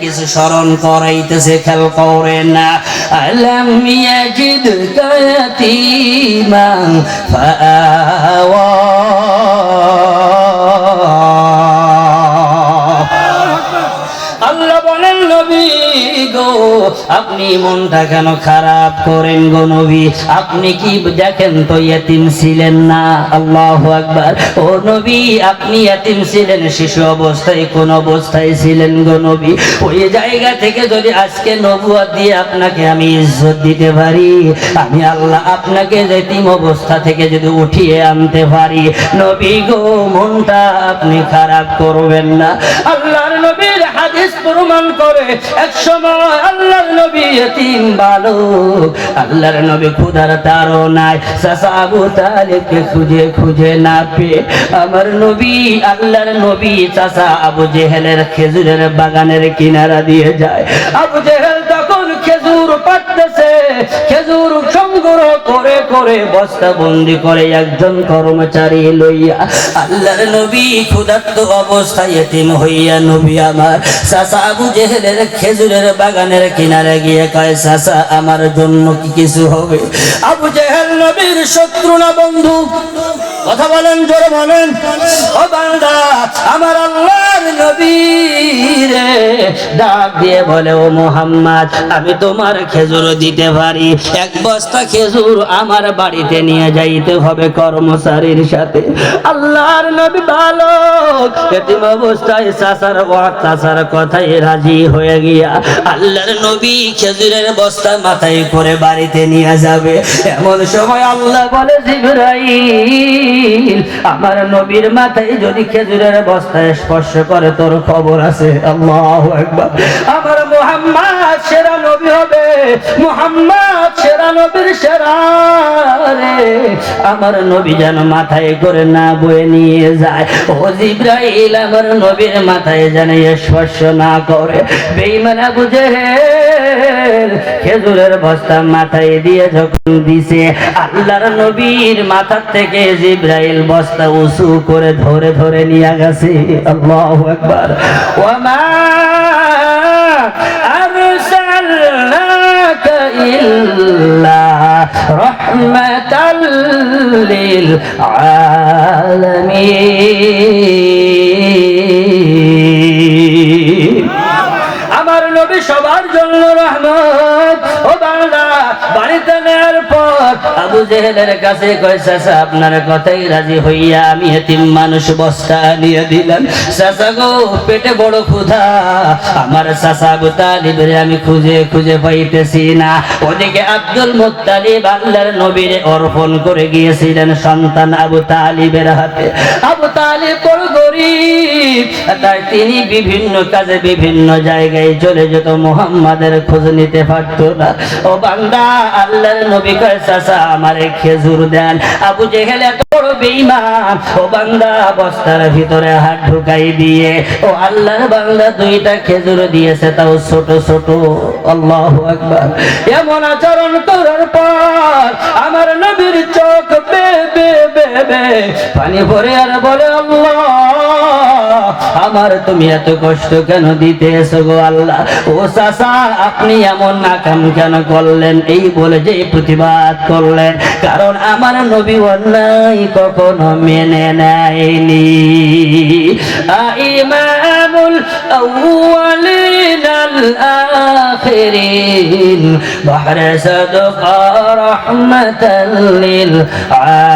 কিছু স্মরণ করাইতেছে খেল করে না। আলম ইয়াজিদ কায়াতিমা গো, আপনি মনটা কেন খারাপ করেন গো নবী? আপনি কি দেখেন তো ইয়াতিম ছিলেন না? আল্লাহ আকবার। ও নবী, আপনি ইয়াতিম ছিলেন, শিশু অবস্থায়, কোন অবস্থায় ছিলেন গো নবী? ওই জায়গা থেকে যদি আজকে নবুয়াত দিয়ে আপনাকে আমি ইজ্জত দিতে পারি, আমি আল্লাহ আপনাকে যেতিম অবস্থা থেকে যদি উঠিয়ে আনতে পারি, নবী গো, মনটা আপনি খারাপ করবেন না। আল্লাহর নবীর হাদিস প্রমাণ করে, এক সময় খেজুরের বাগানের কিনারা দিয়ে যায়। আবু জেহেল তখন খেজুর পাড়তেছে, খেজুর সংগ্রহ করে করে বস্তা বন্দি করে একজন কর্মচারী লইয়া আল্লাহর নবী ক্ষুধার্ত অবস্থায় এতিম হইয়া নবী আমার আবু জেহেলের খেজুরের বাগানের কিনারে গিয়ে কয়, চাচা, আমার জন্য কি কিছু হবে? আবু জেহেল নবীর শত্রু না বন্ধু? কথা বলেন, জোরে বলেন। ও বান্দা, আমার আল্লাহর নবী ডাক দিয়ে বলে, ও মোহাম্মদ, আমি তোমার খেজুর দিতে পারি। এক বস্তা খেজুর আমার বাড়িতে নিয়ে যাইতে হবে কর্মচারীর সাথে। আল্লাহর নবী ভালো এতিম অবস্থায় চাচার চাচার কথায় রাজি হয়ে গিয়া আল্লাহর নবী খেজুরের বস্তা মাথায় করে বাড়িতে নিয়ে যাবে। এমন সময় আল্লাহ বলে, জিবরাইল, আমার নবীর মাথায় যদি খেজুরের বস্তায় স্পর্শ করে, তোর খবর আছে। আল্লাহ একবার আমার মোহাম্মদ নবী হবে। মোহাম্মদ সেরা নবীর সেরা রে। আমার নবী যেন মাথায় করে না বয়ে নিয়ে যায়। ও জিব্রাইল, আমার নবীর মাথায় যেন স্পর্শ না করে। বেইমানা বুঝে খেজুরের বস্তা মাথায় দিয়ে যখন দিছে, আল্লাহর নবীর মাথার থেকে জিব্রাইল বস্তা উঁচু করে ধরে ধরে নিয়ে গেছে। আল্লাহু আকবার। ওয়ামা রাহমাতাল للعالمين আমার নবী সবার জন্য রহমত ও বাংলা বাড়িতে নেওয়ার পর আবু জেহেলের কাছে কয় আপনার কথাই রাজি হইয়া আমি এতিম মানুষ বস্তা নিয়ে দিলাম। গো, পেটে বড় ক্ষুধা। আমার চাচা আবু আমি খুঁজে খুঁজে পাইতেছি না। ওদিকে আব্দুল মুত্তালিব আল্লাহর নবীর অর্পণ করে গিয়েছিলেন সন্তান আবু তালিবের হাতে। আবু তালিব বড় তাই তিনি বিভিন্ন কাজে বিভিন্ন জায়গায় চলে যেত, মোহাম্মদের খোঁজ নিতে পারতো না। ও বান্দা, আল্লাহর নবী কয় আমারে খেজুর দেন। আবু জেহেল এত ও বান্দা, বস্তার ভিতরে হাত ঢুকাই দিয়ে, ও আল্লাহর বান্দা, দুইটা খেজুর দিয়েছে, তাও ছোট ছোট। আল্লাহু আকবার। এমন আচরণ করার পর আমার নবীর চোখ বে বে বে। পানি ভরে আর বলে, আল্লাহ আমার তুমি এত কষ্ট কেন দিতে এসো গো আল্লাহ? ও চাচা, আপনি এমন নাকাম কেন করলেন? এই বলে যে প্রতিবাদ করলেন। কারণ আমার নবী অন্যায় কখনো মেনে নেয়নি। ইমামুল আউয়ালিন আল আখিরিন বাহরে সাদকা রাহমাতাল লিল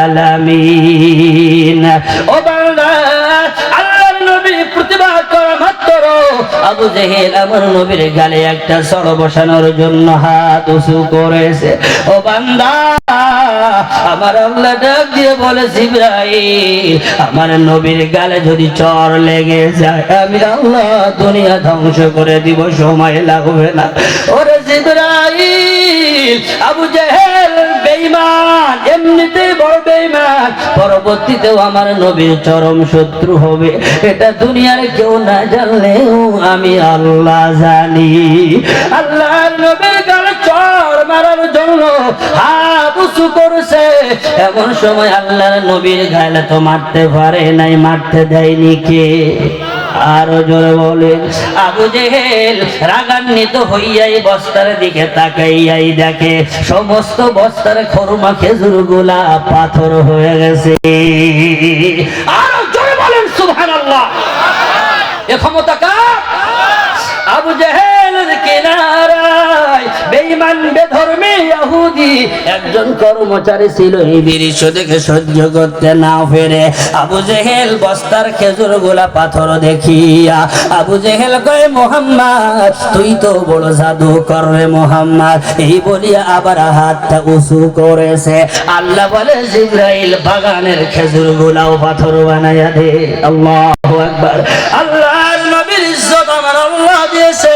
আলামিন। ও বান্দা প্রতিবাদ করা মাত্র। আবু জেহেল আমার নবীর গালে একটা সর বসানোর জন্য হাত উঁচু করেছে। ও বান্দা, আমার ডাক দিয়ে বলে, জিব্রাইল, আমার নবীর গালে যদি চর লেগে যায়, আমি আল্লাহ দুনিয়া ধ্বংস করে দিব, সময় লাগবে না। ওরে আবু জেহেল বেঈমান, এমনিতেই বড় বেঈমান। পরবর্তীতেও আমার নবীর চরম শত্রু হবে। এটা দুনিয়ার কেউ না জানলেও আমি আল্লাহ জানি। আল্লাহর নবীর গালে চর মারার জন্য হাত উঁচু করছে। এমন সময় আল্লাহর নবীর গালে তো মারতে পারে নাই, মারতে দেয়নি কে? আরও জোরে বলেন। আবু জেহেল রাগান্বিত হইয়াই বস্তার দিকে তাকাইয়াই দেখে, সমস্ত বস্তার খরমা, খেজুরগুলা পাথর হয়ে গেছে। আরও জোরে বলেন, সুবহানাল্লাহ। এ ক্ষমতা কার? আবু জেহেলের একজন কর্মচারী ছিল, এই দৃশ্য দেখে সহ্য করতে না পেরে আবু জেহেল বস্তার খেজুর গোলা পাথর দেখিয়া আবু জেহেল কয়, মোহাম্মদ, তুই তো বড় জাদু করবে মোহাম্মদ। এই বলিয়া আবার হাতটা উঁচু করেছে। আল্লাহ বলে, জিব্রাইল বাগানের খেজুর গোলাও পাথর বানাইয়া দে। আল্লাহু ইজ্জত আমার আল্লাহ দিয়েছে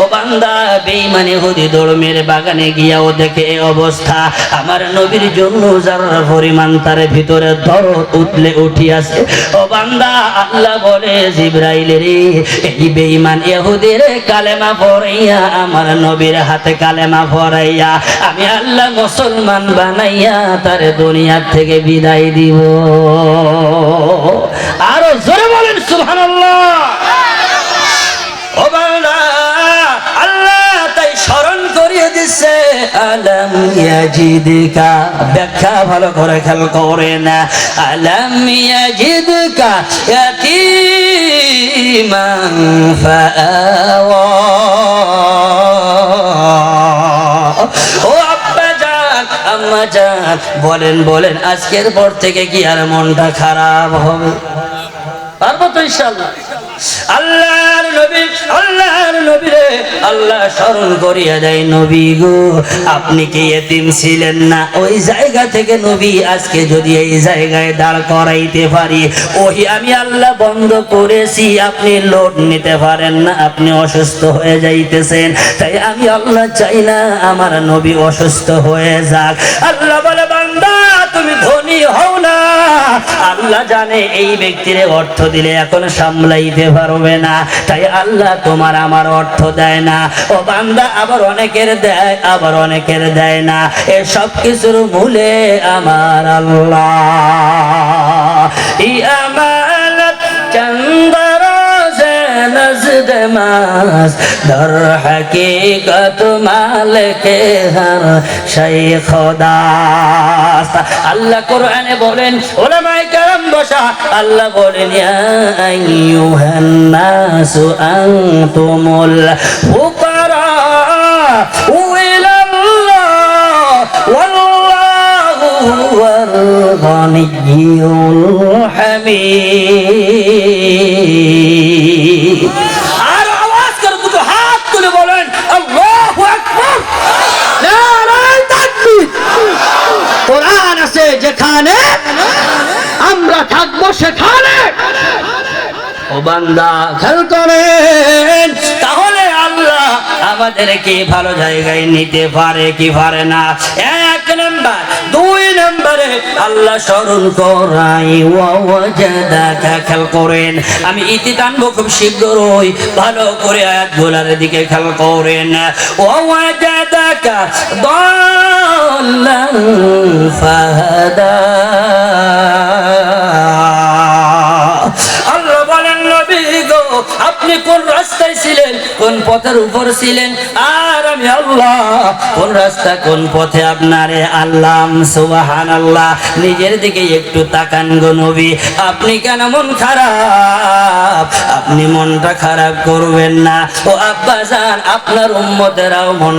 ও বান্দা, বেঈমানি হুদি দরমের বাগানে গিয়া ও দেখে এই অবস্থা। আমার নবীর জন্য যার পরিমাণ, তার ভিতরে দরদ উতলে উঠিয়াছে। ও বান্দা, আল্লাহ বলে, জিব্রাইল রে, এই বেঈমান ইহুদির কালেমা পড়াইয়া, আমার নবীর হাতে কালেমা পড়াইয়া, আমি আল্লাহ মুসলমান বানাইয়া, তার দুনিয়ার থেকে বিদায় দিব। আরও জোরে বলেন, সুবহানাল্লাহ। ইয়াজিদকা ব্যাখ্যা ভালো করে খেয়াল করে না। আলম ইয়াজিদকা ইয়াতীমান ফাআওয়া। ও আব্বা জান, আম্মা জান, বলেন বলেন, আজকের পর থেকে কি আর মনটা খারাপ হবে? পারব তো ইনশাল্লাহ আল্লাহর নবী আল্লাহর নবী রে। আল্লাহ স্মরণ করিয়া দেয়, নবী গো, আপনি কি এতিম ছিলেন না? ওই জায়গা থেকে নবী আজকে যদি এই জায়গায় দাঁড় করাইতে পারি ওই আমি আল্লাহ বন্ধ করেছি, আপনি লোড নিতে পারেন না, আপনি অসুস্থ হয়ে যাইতেছেন। তাই আমি আল্লাহ চাই না আমার নবী অসুস্থ হয়ে যাক। আল্লাহ বলে, বান্দা, তুমি ধনী হও না। আল্লাহ জানে এই ব্যক্তির অর্থ দিলে এখন সামলাইতে পারবে না। তাই আল্লাহ তোমার আমার অর্থ দেয় না। ও বান্দা, আবার অনেকের দেয়, আবার অনেকের দেয় না। এ সব কিছুর মূলে আমার আল্লাহ। ই আমার নজদ মাস দর হকীকত মালিক হর শাইখ খোদাস আল্লাহ কোরআনে বলেন, ওলামায়ে কেরাম বসা। আল্লাহ বলেন, ইয়া আইয়ুহান নাসু আনতুমুল ফুকারা। ইলাল্লাহ ওয়াল্লাহু গনিয়্যুল হামিদ আর আওয়াজ করে দুটো হাত তুলে বলেন আল্লাহু আকবার নারায় তাকবীর কোরআন আছে যেখানে আমরা থাকব সেখানে। ও বান্দা, খেয়াল করেন। তাহলে আল্লাহ আমাদেরকে ভালো জায়গায় নিতে পারে কি পারে না? এক নাম্বার। দুই নম্বরে আল্লাহ স্মরণ করাই। খেয়াল করেন। আমি ইতি টানবো খুব শীঘ্রই। ভালো করে আয়াত গোলার দিকে খেল করেন। আল্লাহ আপনি কোন রাস্তায় ছিলেন? কোন পথের উপর ছিলেন? আর আমি আল্লাহ, কোন রাস্তা, কোন পথে আপনারে আল্লাহ সুবাহান আল্লাহ নিজের দিকে একটু তাকান গো নবী। আপনি কেন মন খারাপ? আপনি মনটা খারাপ করবেন না। ও আব্বা আপনার উম্মতেরাও মন